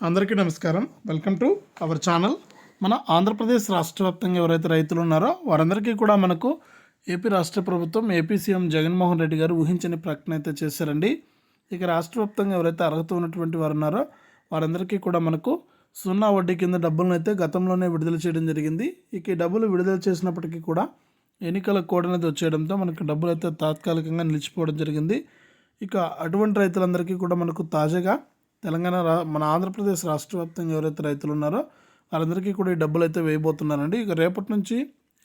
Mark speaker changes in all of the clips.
Speaker 1: అందరికీ నమస్కారం. Welcome to our channel మన ఆంధ్రప్రదేశ్ రాష్ట్ర వ్యాప్తంగా ఎవరైతే రైతులు ఉన్నారో వారందరికీ కూడా మనకు ఏపీ రాష్ట్ర ప్రభుత్వం ఏపీ సీఎం జగన్మోహన్ రెడ్డి గారు ఊహించని ప్రకటన అయితే చేశారండి. ఇక రాష్ట్ర వ్యాప్తంగా ఎవరైతే అర్హత ఉన్నటువంటి వారు ఉన్నారో వారందరికీ కూడా మనకు సున్నా వడ్డీ కింద డబ్బులను అయితే గతంలోనే విడుదల చేయడం జరిగింది. ఇక ఈ డబ్బులు విడుదల చేసినప్పటికీ కూడా ఎన్నికల కోడ్ అనేది వచ్చేయడంతో మనకు డబ్బులు అయితే తాత్కాలికంగా నిలిచిపోవడం జరిగింది. ఇక అటువంటి రైతులందరికీ కూడా మనకు తాజాగా తెలంగాణ రా మన ఆంధ్రప్రదేశ్ రాష్ట్ర వ్యాప్తంగా ఎవరైతే రైతులు ఉన్నారో వారందరికీ కూడా ఈ డబ్బులు అయితే వేయబోతున్నారండి. ఇక రేపటి నుంచి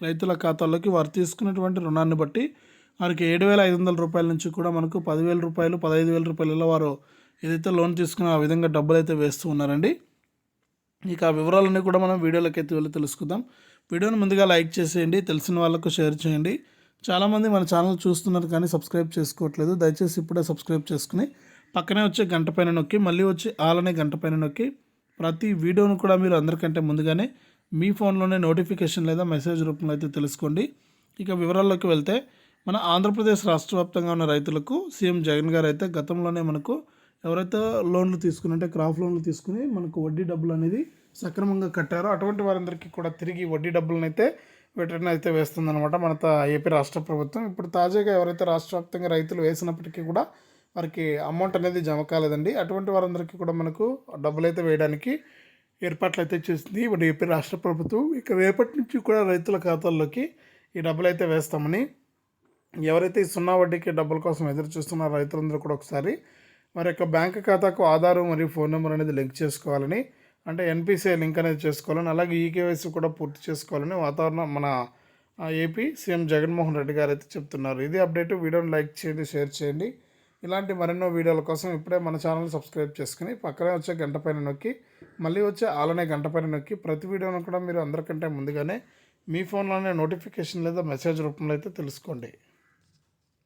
Speaker 1: రైతుల ఖాతాల్లోకి వారు తీసుకున్నటువంటి రుణాన్ని బట్టి వారికి ఏడు వేల ఐదు వందల రూపాయల నుంచి కూడా మనకు పదివేల రూపాయలు పదహైదు వేల రూపాయలలో వారు ఏదైతే లోన్ తీసుకున్న ఆ విధంగా డబ్బులు అయితే వేస్తూ ఉన్నారండి. ఇక ఆ వివరాలన్నీ కూడా మనం వీడియోలోకి అయితే వెళ్ళి తెలుసుకుందాం. వీడియోని ముందుగా లైక్ చేసేయండి తెలిసిన వాళ్ళకు షేర్ చేయండి. చాలామంది మన ఛానల్ చూస్తున్నారు కానీ సబ్స్క్రైబ్ చేసుకోవట్లేదు. దయచేసి ఇప్పుడే సబ్స్క్రైబ్ చేసుకుని పక్కనే వచ్చే గంట పైన నొక్కి మళ్ళీ వచ్చి ఆలనే గంట పైన నొక్కి ప్రతి వీడియోను కూడా మీరు అందరికంటే ముందుగానే మీ ఫోన్లోనే నోటిఫికేషన్ లేదా మెసేజ్ రూపంలో అయితే తెలుసుకోండి. ఇక వివరాల్లోకి వెళ్తే మన ఆంధ్రప్రదేశ్ రాష్ట్ర వ్యాప్తంగా ఉన్న రైతులకు సీఎం జగన్ గారు అయితే గతంలోనే మనకు ఎవరైతే లోన్లు తీసుకుని అంటే క్రాప్ లోన్లు తీసుకుని మనకు వడ్డీ డబ్బులు అనేది సక్రమంగా కట్టారో అటువంటి వారందరికీ కూడా తిరిగి వడ్డీ డబ్బులను అయితే వెటర్న్ అయితే వేస్తుందన్నమాట మన ఏపీ రాష్ట్ర ప్రభుత్వం. ఇప్పుడు తాజాగా ఎవరైతే రాష్ట్ర వ్యాప్తంగా రైతులు వేసినప్పటికీ కూడా వారికి అమౌంట్ అనేది జమ కాలేదండి. అటువంటి వారందరికీ కూడా మనకు డబ్బులు అయితే వేయడానికి ఏర్పాట్లు అయితే చేసింది. ఇప్పుడు ఏపీ రాష్ట్ర ప్రభుత్వం ఇక రేపటి నుంచి కూడా రైతుల ఖాతాల్లోకి ఈ డబ్బులు అయితే వేస్తామని ఎవరైతే ఈ సున్నా వడ్డీకి డబ్బుల కోసం ఎదురు చూస్తున్నారో రైతులందరూ కూడా ఒకసారి వారి యొక్క బ్యాంక్ ఖాతాకు ఆధారు మరియు ఫోన్ నెంబర్ అనేది లింక్ చేసుకోవాలని అంటే ఎన్పిసిఐ లింక్ అనేది చేసుకోవాలని అలాగే ఈకేవైసీ కూడా పూర్తి చేసుకోవాలని వాతావరణం మన ఏపీ సీఎం జగన్మోహన్ రెడ్డి గారు అయితే చెప్తున్నారు. ఇది అప్డేట్. వీడియోని లైక్ చేయండి షేర్ చేయండి. ఇలాంటి మరెన్నో వీడియోల కోసం ఇప్పుడే మన ఛానల్ సబ్స్క్రైబ్ చేసుకుని పక్కనే వచ్చే గంట పైన నొక్కి మళ్ళీ వచ్చే ఆలనే గంట పైన నొక్కి ప్రతి వీడియోను కూడా మీరు అందరికంటే ముందుగానే మీ ఫోన్లోనే నోటిఫికేషన్ లేదా మెసేజ్ రూపంలో అయితే తెలుసుకోండి.